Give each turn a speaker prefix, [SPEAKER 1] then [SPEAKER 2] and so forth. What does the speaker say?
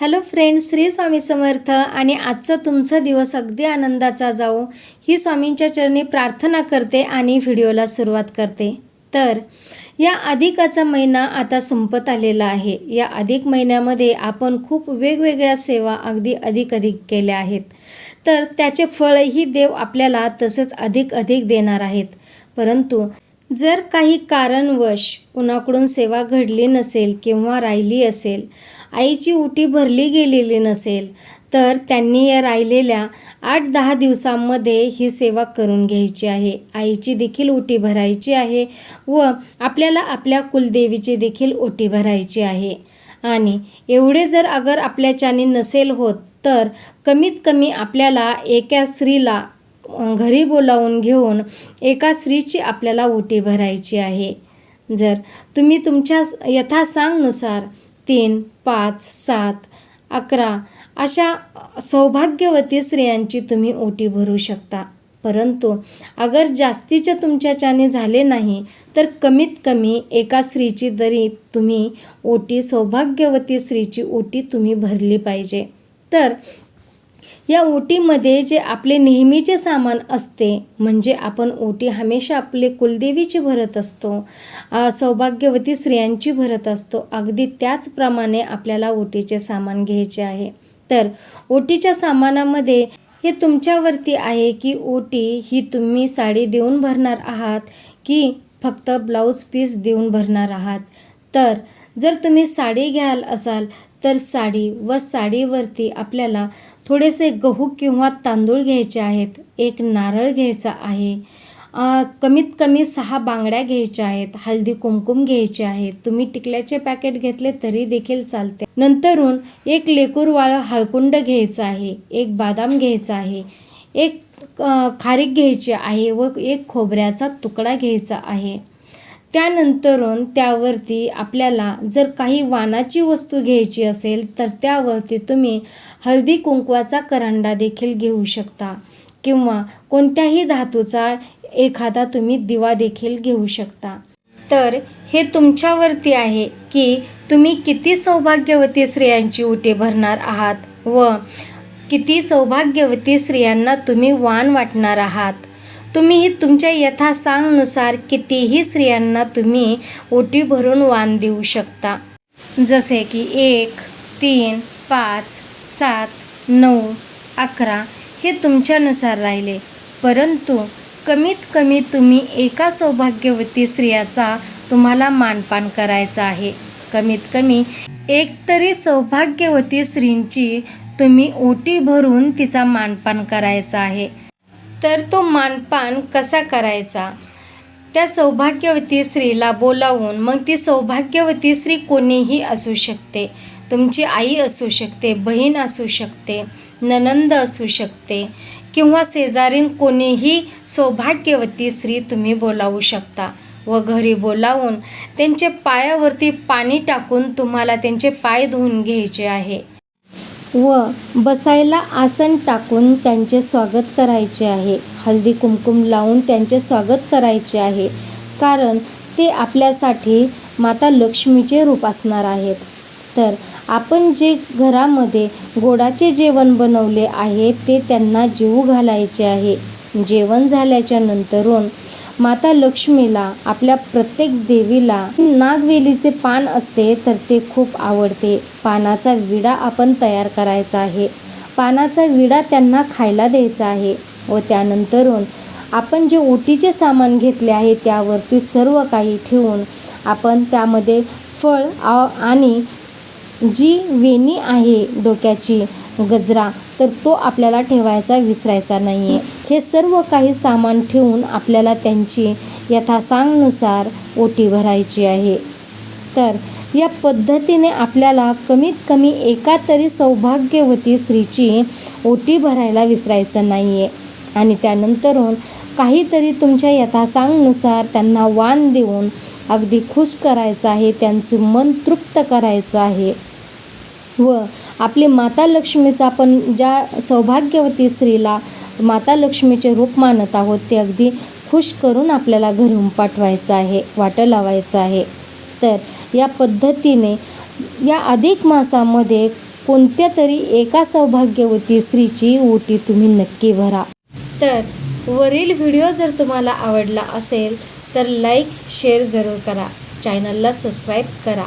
[SPEAKER 1] Hello friends Shri Swami Samarth आणि आजचा तुमचा दिवस अगदी आनंदाचा जाओ ही स्वामींच्या चरणी प्रार्थना करते आणि व्हिडिओला सुरुवात करते. तर या अधिकाचा महिना आता संपत आलेला आहे. या अधिक महिन्यामध्ये आपण खूप वेगवेगळ्या सेवा अगदी अधिक अधिक केल्या आहेत. तर त्याचे फळही देव आपल्याला तसेच अधिक अधिक देणार आहेत. परंतु जर काही कारणवश कुणाकडून सेवा घडली नसेल किंवा राहिली असेल आईची उटी भरली गेलेली नसेल तर त्यांनी या राहिलेल्या आठ दहा दिवसांमध्ये ही सेवा करून घ्यायची आहे. आईची देखील ओटी भरायची आहे व आपल्याला आपल्या कुलदेवीची देखील ओटी भरायची आहे. आणि एवढे जर अगर आपल्याच्याने नसेल होत तर कमीत कमी आपल्याला एका स्त्रीला घरी बोलावून घेऊन एका स्त्रीची आपल्याला ओटी भरायची आहे. जर तुम्ही तुमच्या यथासांगनुसार तीन पाच सात अकरा अशा सौभाग्यवती स्त्रियांची तुम्ही ओटी भरू शकता. परंतु अगर जास्तीच्या तुमच्याच्याने झाले नाही तर कमीत कमी एका स्त्रीची तरी तुम्ही ओटी सौभाग्यवती स्त्रीची ओटी तुम्ही भरली पाहिजे. तर या ओटीमध्ये जे आपले नेहमीचे सामान असते म्हणजे आपण ओटी हमेशा आपले कुलदेवीची भरत असतो सौभाग्यवती स्त्रियांची भरत असतो अगदी त्याचप्रमाणे आपल्याला ओटीचे सामान घ्यायचे आहे. तर ओटीच्या सामानामध्ये हे तुमच्यावरती आहे की ओटी ही तुम्ही साडी देऊन भरणार आहात की फक्त ब्लाऊज पीस देऊन भरणार आहात? तर जर तुम्ही साडी घ्याल असाल तर साडी व साडीवरती आपल्याला थोडेसे गहू किंवा तांदूळ घ्यायचे आहेत एक नारळ घ्यायचा आहे कमीत कमी सहा बांगड्या घ्यायच्या आहेत हळदी कुमकुम घ्यायचे आहेत. तुम्ही टिकल्याचे पॅकेट घेतले तरी देखील चालते. नंतरून एक लेकूरवाळं हळकुंड घ्यायचं आहे एक बादाम घ्यायचा आहे एक खारीक घ्यायची आहे व एक खोबऱ्याचा तुकडा घ्यायचा आहे. त्यानंतरून त्यावरती आपल्याला जर काही वाणाची वस्तू घ्यायची असेल तर त्यावरती तुम्ही हळदी कुंकवाचा करंडा देखील घेऊ शकता. किंवा कोणत्याही धातूचा एखादा तुम्ही दिवा देखील घेऊ शकता. तर हे तुमच्यावरती आहे की तुम्ही किती सौभाग्यवती स्त्रियांची उटे भरणार आहात व किती सौभाग्यवती स्त्रियांना तुम्ही वाण वाटणार आहात. तुम्ही तुमच्या यथासांगनुसार कितीही स्त्रियांना तुम्ही ओटी भरून वाण देऊ शकता. जसे की एक तीन पाच सात नऊ अकरा हे तुमच्यानुसार राहिले. परंतु कमीत कमी तुम्ही एका सौभाग्यवती स्त्रियाचा तुम्हाला मानपान करायचा आहे. कमीत कमी एक तरी सौभाग्यवती स्त्रींची तुम्ही ओटी भरून तिचा मानपान करायचा आहे. तर तो मानपान कसा करायचा? त्या सौभाग्यवती स्त्रीला बोलावून मग ती सौभाग्यवती स्त्री कोणीही असू शकते. तुमची आई असू शकते बहीण असू शकते ननंद असू शकते किंवा शेजारीन कोणीही सौभाग्यवती स्त्री तुम्ही बोलावू शकता व घरी बोलावून त्यांचे पायावरती पाणी टाकून तुम्हाला त्यांचे पाय धुवून घ्यायचे आहे. व बसायला आसन टाकून त्यांचे स्वागत करायचे आहे. हळदी कुमकुम लावून त्यांचे स्वागत करायचे आहे. कारण ते आपल्यासाठी माता लक्ष्मीचे रूप असणार आहेत. तर आपण जे घरामध्ये गोडाचे जेवण बनवले आहे ते त्यांना जेवू घालायचे आहे. जेवण झाल्याच्या नंतरून माता लक्ष्मीला आपल्या प्रत्येक देवीला नागवेलीचे पान असते तर ते खूप आवडते. पानाचा विडा आपण तयार करायचा आहे. पानाचा विडा त्यांना खायला द्यायचा आहे व त्यानंतरून आपण जे ओटीचे सामान घेतले आहे त्यावरती सर्व काही ठेवून आपण त्यामध्ये फळ आणि जी वेणी आहे डोक्याची गजरा तर तो आपल्याला ठेवायचा विसरायचा नाही आहे हे सर्व काही सामान ठेवून आपल्याला त्यांची यथासांगनुसार ओटी भरायची आहे. तर या पद्धतीने आपल्याला कमीत कमी एका तरी सौभाग्यवती स्त्रीची ओटी भरायला विसरायचं नाही आहे आणि त्यानंतरून काहीतरी तुमच्या यथासांगनुसार त्यांना वाण देऊन अगदी खुश करायचं आहे त्यांचं मन तृप्त करायचं आहे. व आपली माता लक्ष्मीचं आपण ज्या सौभाग्यवती स्त्रीला माता लक्ष्मीचे रूप मानत आहोत ते अगदी खुश करून आपल्याला घरून पाठवायचं आहे वाटं लावायचं आहे. तर या पद्धतीने या अधिक मासामध्ये कोणत्या तरी एका सौभाग्यवती स्त्रीची ओटी तुम्ही नक्की भरा. तर वरील व्हिडिओ जर तुम्हाला आवडला असेल तर लाईक शेअर जरूर करा. चॅनलला सबस्क्राईब करा.